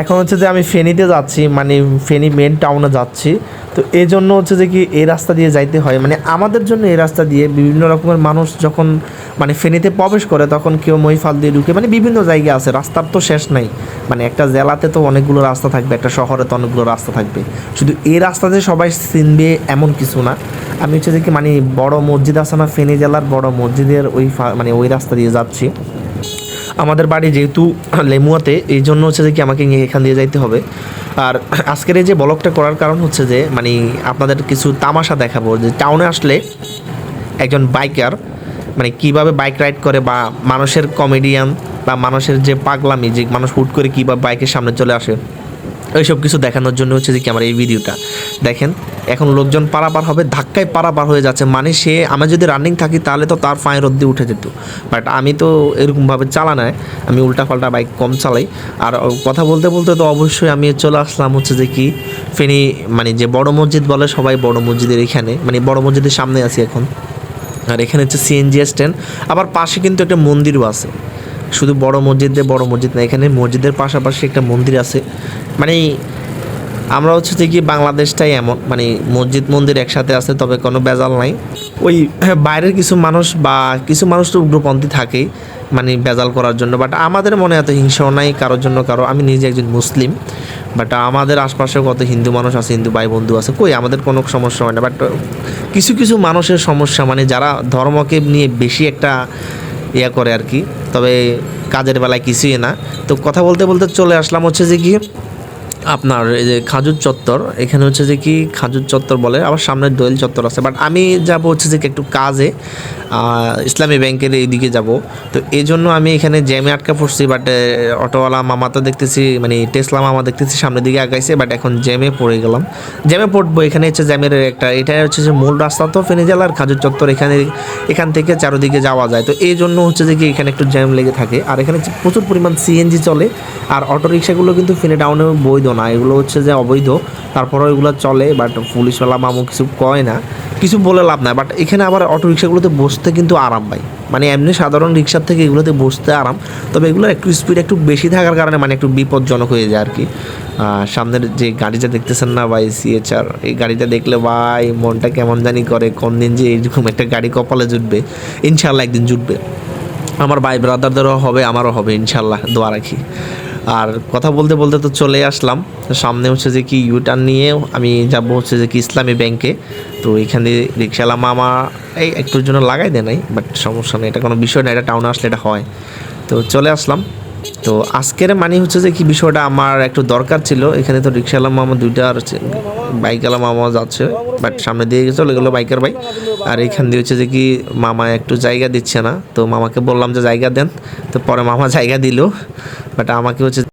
এখন হচ্ছে যে আমি ফেনীতে যাচ্ছি মানে ফেনী মেন টাউনে যাচ্ছি, তো এই জন্য হচ্ছে যে কি এই রাস্তা দিয়ে যাইতে হয়। মানে আমাদের জন্য এই রাস্তা দিয়ে বিভিন্ন রকমের মানুষ যখন মানে ফেনীতে প্রবেশ করে তখন কেউ মহিফাল দিয়ে ঢুকে মানে বিভিন্ন জায়গা আছে, রাস্তার তো শেষ নাই। মানে একটা জেলাতে তো অনেকগুলো রাস্তা থাকবে, একটা শহরে তো অনেকগুলো রাস্তা থাকবে। শুধু এই রাস্তাতে সবাই চিনবে এমন কিছু না। আমি হচ্ছে যে কি মানে বড় মসজিদ আছে না, ফেনী জেলার বড় মসজিদের ওই মানে ওই রাস্তা দিয়ে যাচ্ছি। আমাদের বাড়ি যেহেতু লেমুয়াতে, এই জন্য হচ্ছে যে কি আমাকে নিয়ে এখান দিয়ে যাইতে হবে। আর আজকের এই যে ব্লগটা করার কারণ হচ্ছে যে মানে আপনাদের কিছু তামাশা দেখাবো যে, টাউনে আসলে একজন বাইকার মানে কীভাবে বাইক রাইড করে বা মানুষের কমেডিয়ান বা মানুষের যে পাগলামি, যে মানুষ হুট করে কীভাবে বাইকের সামনে চলে আসে, ওইসব কিছু দেখানোর জন্য হচ্ছে যে কি আমার এই ভিডিওটা। দেখেন এখন লোকজন পারাপার হবে, ধাক্কায় পারাপার হয়ে যাচ্ছে। মানে সে, আমি যদি রানিং থাকি, তাহলে তো তার ফাঁয়ের রদ্দি উঠে যেত। বাট আমি তো এরকমভাবে চালা চালানায়, আমি উল্টাপাল্টা বাইক কম চালাই। আর কথা বলতে বলতে তো অবশ্যই আমি চলে আসলাম হচ্ছে যে কি, ফেনি মানে যে বড় মসজিদ বলে সবাই বড় মসজিদের এখানে মানে বড় মসজিদের সামনে আছি এখন। আর এখানে হচ্ছে সিএনজি স্ট্যান্ড আবার পাশে কিন্তু একটা মন্দিরও আছে। শুধু বড় মসজিদে বড় মসজিদ না, এখানে মসজিদের পাশাপাশি একটা মন্দির আছে। মানে আমরা হচ্ছে যে কি বাংলাদেশটাই এমন মানে মসজিদ, মন্দির একসাথে আছে, তবে কোনো বেজাল নাই। ওই বাইরের কিছু মানুষ বা কিছু মানুষ তো উগ্রপন্থী থাকেই মানে বেজাল করার জন্য। বাট আমাদের মনে এত হিংসাও নাই কারোর জন্য, কারও আমি নিজে একজন মুসলিম বাট আমাদের আশপাশে কত হিন্দু মানুষ আছে, হিন্দু ভাই বন্ধু আছে, কই আমাদের কোনো সমস্যা হয় না। বাট কিছু কিছু মানুষের সমস্যা মানে যারা ধর্মকে নিয়ে বেশি একটা ইয়া করে আর কি, তবে কাজের বেলায় কিছুই না। তো কথা বলতে বলতে চলে আসলাম হচ্ছে যে কি আপনার এই যে খাজুর চত্বর, এখানে হচ্ছে যে কি খাজুর চত্বর বলে, আবার সামনে দোয়েল চত্বর আছে। বাট আমি যাব হচ্ছে যে একটু কাজে। ইসলামী ব্যাংকের এইদিকে যাব। তো এই জন্য আমি এখানে জ্যামে আটকা পড়ছি বাট অটোওয়ালা মামা তো দেখতেছি মানে টেসলা মামা দেখতেছি, সামনের দিকে আগাইছে বাট এখন জ্যামে পড়ে গেলাম। জ্যামে পড়ব, এখানে হচ্ছে জ্যামের একটা এটা হচ্ছে যে মূল রাস্তা তো ফেনী জেলার খাজুর চত্বর, এখানে, এখান থেকে চারোদিকে যাওয়া যায়। তো এই জন্য হচ্ছে যে কি, এখানে একটু জ্যাম লেগে থাকে। আর এখানে প্রচুর পরিমাণ সিএনজি চলে, আর অটো রিক্সাগুলো কিন্তু ফেনে টাউনে বৈধ না, এগুলো হচ্ছে যে অবৈধ। তারপরে এগুলো চলে বাট পুলিশওয়ালা মামু কিছু কয় না, কিছু বলে লাভ নাই। বাট এখানে আবার অটো রিক্সাগুলোতে বসতে কিন্তু আরাম পাই মানে এমনি সাধারণ রিক্সার থেকে এগুলোতে বসতে আরাম, তবে এগুলোর একটু স্পিড একটু বেশি থাকার কারণে মানে একটু বিপজ্জনক হয়ে যায় আর কি সামনের যে গাড়িটা দেখতেছেন না ভাই সিএচআর এই গাড়িটা দেখলে ভাই মনটা কেমন জানি করে, কোন দিন যে এইরকম একটা গাড়ি কপালে জুটবে ইনশাল্লাহ একদিন জুটবে। আমার ভাই ব্রাদারদেরও হবে, আমারও হবে ইনশাল্লাহ দোয়া রাখি। আর কথা বলতে বলতে তো চলে আসলাম। সামনে হচ্ছে যে কি ইউটার্ন নিয়ে আমি যাব হচ্ছে যে কি ইসলামী ব্যাংকে। তো এখানে রিক্সাওয়ালা মামা এই একটুর জন্য লাগাই দেয় নাই বাট সমস্যা নেই, এটা কোনো বিষয় না, এটা টাউনে আসলে এটা হয়। তো চলে আসলাম। তো আজকের মানে হচ্ছে যে কি বিষয়টা আমার একটু দরকার ছিল। এখানে তো রিক্সাওয়ালা মামা দুইটা আর বাইক বাইকওয়ালা মামা যাচ্ছে বাট সামনে দিয়ে চলে গেলো বাইকের বাইক আর এখান দিয়ে হচ্ছে যে কি মামা একটু জায়গা দিচ্ছে না। তো মামাকে বললাম যে জায়গা দেন, তো পরে মামা জায়গা দিল বাট আমাকে হচ্ছে